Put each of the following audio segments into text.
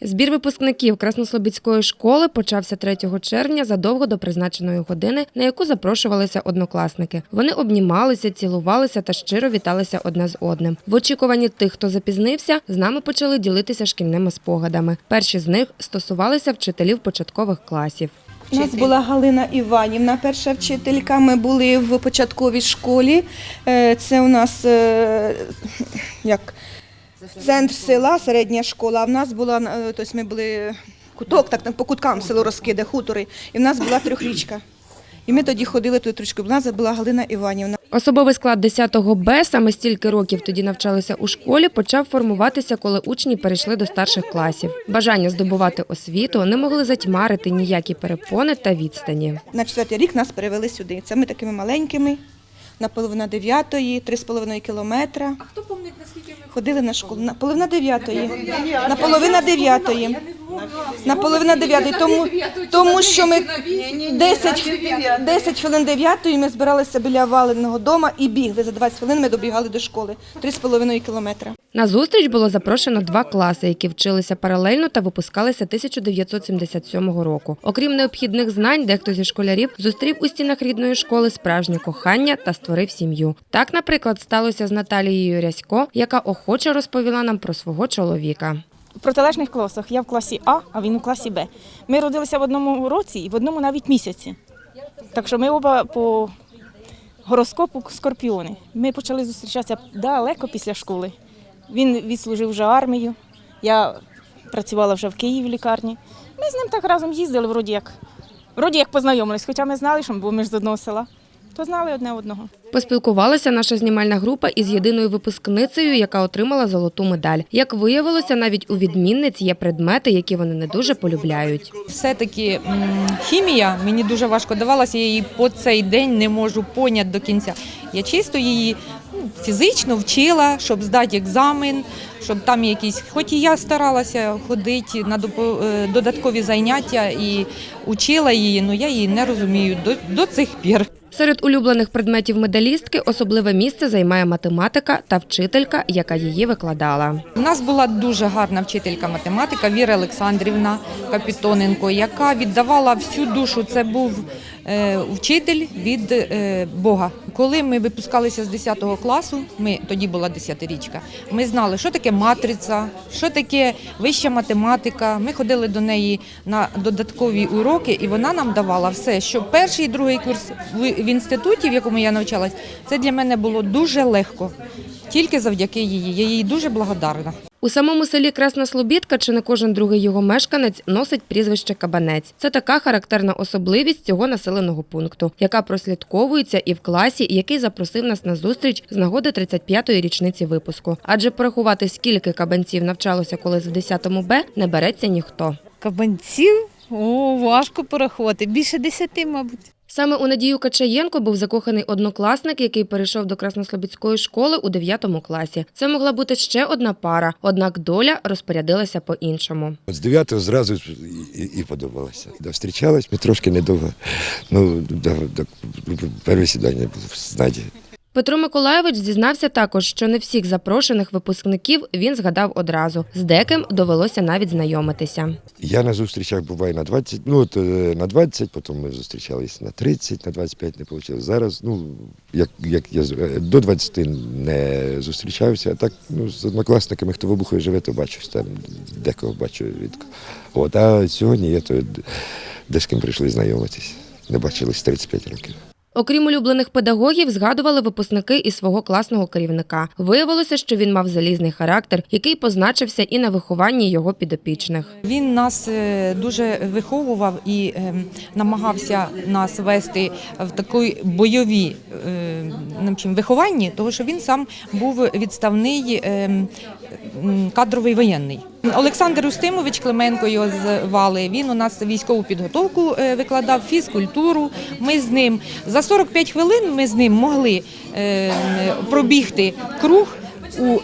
Збір випускників Краснослобідської школи почався 3 червня задовго до призначеної години, на яку запрошувалися однокласники. Вони обнімалися, цілувалися та щиро віталися одне з одним. В очікуванні тих, хто запізнився, з нами почали ділитися шкільними спогадами. Перші з них стосувалися вчителів початкових класів. У нас була Галина Іванівна, перша вчителька. Ми були в початковій школі. Е, Це у нас е, як центр села, середня школа. А в нас була е, тобто ми були куток, так по куткам село розкиде, хутори. І в нас була трьохрічка. І ми тоді ходили ту трічку. У нас була Галина Іванівна. Особовий склад 10 Б, саме стільки років тоді навчалися у школі, почав формуватися, коли учні перейшли до старших класів. Бажання здобувати освіту не могли затьмарити ніякі перепони та відстані. На четвертий рік нас перевели сюди. Це ми такими маленькими, на половина дев'ятої, три з половиною кілометра. А хто Ходили на школу на половина дев'ятої, на половина дев'ятої, на половина дев'ятої. Тому, тому що ми 10, 10 хвилин дев'ятої ми збиралися біля валеного дома і бігли. За 20 хвилин ми добігали до школи. Три з половиною кілометра. На зустріч було запрошено два класи, які вчилися паралельно та випускалися 1977 року. Окрім необхідних знань, дехто зі школярів зустрів у стінах рідної школи справжнє кохання та створив сім'ю. Так, наприклад, сталося з Наталією Рясько, яка охоче розповіла нам про свого чоловіка. В протилежних класах. Я в класі А, а він у класі Б. Ми родилися в одному році і в одному навіть місяці. Так що ми оба по гороскопу скорпіони. Ми почали зустрічатися далеко після школи. Він відслужив вже армію. Я працювала вже в Києві в лікарні. Ми з ним так разом їздили, вроді як, вроді як познайомились, хоча ми знали, що бо ми з одного села, то знали одне одного. Поспілкувалася наша знімальна група із єдиною випускницею, яка отримала золоту медаль. Як виявилося, навіть у відмінниць є предмети, які вони не дуже полюбляють. все-таки хімія мені дуже важко давалася, я її по цей день не можу поняти до кінця. Я чисто її ну, фізично вчила, щоб здати екзамен, щоб там якісь, хоч і я старалася ходити на е, додаткові заняття і учила її, але я її не розумію до, до цих пір. Серед улюблених предметів медалістки особливе місце займає математика та вчителька, яка її викладала. У нас була дуже гарна вчителька математика Віра Олександрівна Капітоненко, яка віддавала всю душу. Це був е, вчитель від е, Бога. Коли ми випускалися з 10 класу, ми тоді була 10-річка, ми знали, що таке матриця, що таке вища математика. Ми ходили до неї на додаткові уроки, і вона нам давала все, що перший і другий курс в, інституті, в якому я навчалась, це для мене було дуже легко. Тільки завдяки їй. Я їй дуже благодарна. У самому селі Красна Слобідка чи не кожен другий його мешканець носить прізвище Кабанець. Це така характерна особливість цього населеного пункту, яка прослідковується і в класі, який запросив нас на зустріч з нагоди 35-ї річниці випуску. Адже порахувати, скільки кабанців навчалося колись в 10-му Б, не береться ніхто. Кабанців? О, важко порахувати. Більше десяти, мабуть. Саме у Надію Качаєнко був закоханий однокласник, який перейшов до Краснослобідської школи у 9 класі. Це могла бути ще одна пара, однак доля розпорядилася по-іншому. З 9 зразу і, і, подобалося. Встрічались ми трошки недовго. Ну, до, до, перше сідання було з Надією. Петро Миколайович зізнався також, що не всіх запрошених випускників він згадав одразу. З деким довелося навіть знайомитися. Я на зустрічах буваю на 20, ну от е, на 20, потім ми зустрічались на 30, на 25 не вийшло. Зараз, ну, як, як я е, до 20 не зустрічався, а так ну, з однокласниками, хто в Обухові живе, то бачусь там, декого бачу рідко. От, а сьогодні я то де з ким прийшли знайомитись. Не бачились 35 років. Окрім улюблених педагогів, згадували випускники і свого класного керівника. Виявилося, що він мав залізний характер, який позначився і на вихованні його підопічних. Він нас е, дуже виховував і е, намагався нас вести в такій бойовій е, ну, вихованні, тому що він сам був відставний е, кадровий воєнний. Олександр Устимович Клименко його звали. Він у нас військову підготовку е, викладав, фізкультуру. Ми з ним за 45 хвилин ми з ним могли е, пробігти круг у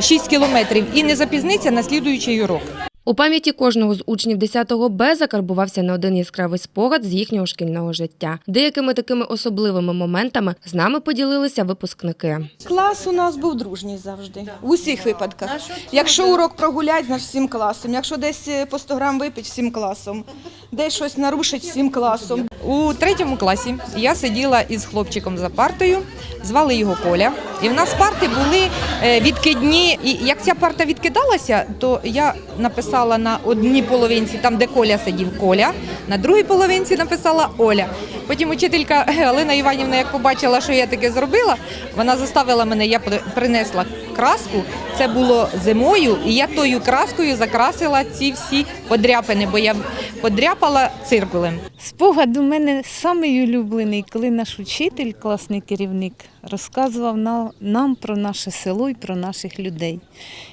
6 кілометрів і не запізниться на слідуючий урок. У пам'яті кожного з учнів 10 Б закарбувався не один яскравий спогад з їхнього шкільного життя. Деякими такими особливими моментами з нами поділилися випускники. Клас у нас був дружній завжди. В усіх випадках. Якщо урок прогулять, значить всім класом. Якщо десь е, по 100 грам випить, всім класом. Десь щось нарушить, всім класом. У третьому класі я сиділа із хлопчиком за партою, звали його Коля. І в нас парти були е, відкидні. І як ця парта відкидалася, то я написала на одній половинці, там де Коля сидів, Коля, на другій половинці написала Оля. Потім учителька Галина Іванівна, як побачила, що я таке зробила, вона заставила мене, я принесла краску. Це було зимою, і я тою краскою закрасила ці всі подряпини, бо я подряпала циркулем. Спогад у мене самий улюблений, коли наш учитель, класний керівник, розказував нам про наше село і про наших людей.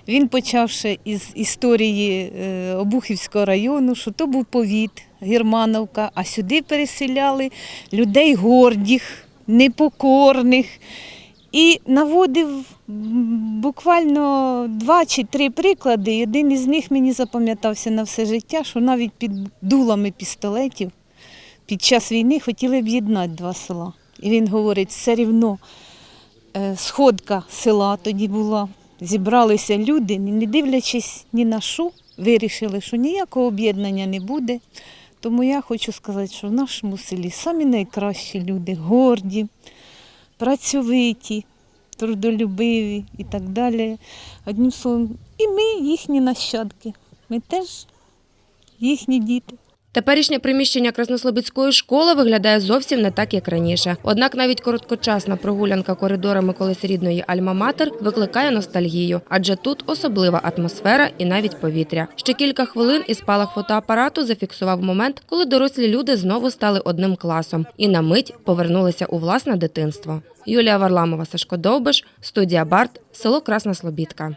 Він почавши із історії е, Обухівського району, що то був повіт, Германовка, а сюди переселяли людей гордих, непокорних. І наводив буквально два чи три приклади. І один із них мені запам'ятався на все життя, що навіть під дулами пістолетів під час війни хотіли об'єднати два села. І він говорить, все рівно е, сходка села тоді була. Зібралися люди, не дивлячись ні на що, вирішили, що ніякого об'єднання не буде. Тому я хочу сказати, що в нашому селі самі найкращі люди, горді, працьовиті, трудолюбиві і так далі. Одним словом, і ми їхні нащадки. Ми теж їхні діти. Теперішнє приміщення Краснослобідської школи виглядає зовсім не так, як раніше. Однак навіть короткочасна прогулянка коридорами колись рідної Альма-Матер викликає ностальгію, адже тут особлива атмосфера і навіть повітря. Ще кілька хвилин і спалах фотоапарату зафіксував момент, коли дорослі люди знову стали одним класом і на мить повернулися у власне дитинство. Юлія Варламова, Сашко Довбиш, студія Барт, село Красна Слобідка.